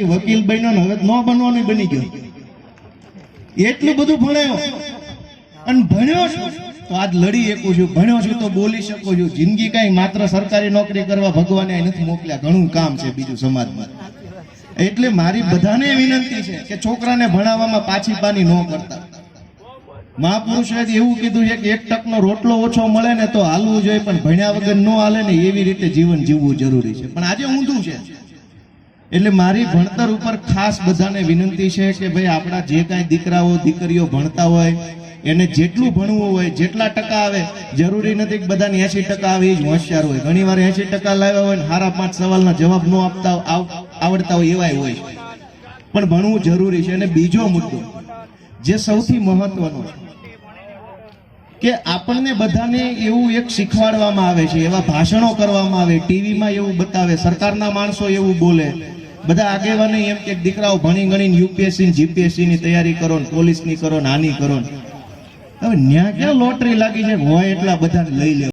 પછી વકીલ બન્યો હવે ન બનવાનું બની ગયો. એટલું બધું ભણ્યો. અને ભણ્યો છું. તો આજ લડી શકું છું, ભણ્યો છું તો બોલી શકું છું. જિંદગી કઈ માત્ર સરકારી નોકરી કરવા ભગવાને નથી મોકલ્યા. ઘણું કામ છે બીજું સમાજમાં. એટલે મારી બધાને વિનંતી છે કે છોકરાને ભણાવવામાં પાછી પાની ન કરતા. મહાપુરુષે એવું કીધું છે કે એક ટકનો રોટલો ઓછો મળે ને તો હાલવું જોઈએ, પણ ભણ્યા વગર ન હાલે ને એવી રીતે જીવન જીવવું જરૂરી છે. પણ આજે ઊંધું છે. એટલે મારી ભણતર ઉપર ખાસ બધાને વિનંતી છે કે ભાઈ આપણા જે કાંઈ દીકરાઓ, દીકરીઓ ભણતા હોય, એને જેટલું ભણવું હોય, જેટલા ટકા આવે, જરૂરી નથી બધાને એસી ટકા આવે, એ જ હોશિયાર હોય. ઘણી વાર એસી ટકા લાવ્યા હોય ને હારા પાંચ સવાલના જવાબ ન આપતા આવડતા હોય એવાય હોય પણ ભણવું જરૂરી છે. અને બીજો મુદ્દો, જે સૌથી મહત્વનો છે, કે આપણને બધાને એવું એક શીખવાડવામાં આવે છે, એવા ભાષણો કરવામાં આવે, ટીવીમાં એવું બતાવે, સરકારના માણસો એવું બોલે બધા આગેવાને એમ કે, દીકરાઓ, ભણી ગણીને યુપીએસસી જીપીએસસી ની તૈયારી કરો ને પોલીસની કરો ને આની કરો હવે ન્યા ક્યાં લોટરી લાગી છે? હોય એટલા બધાને લઈ લે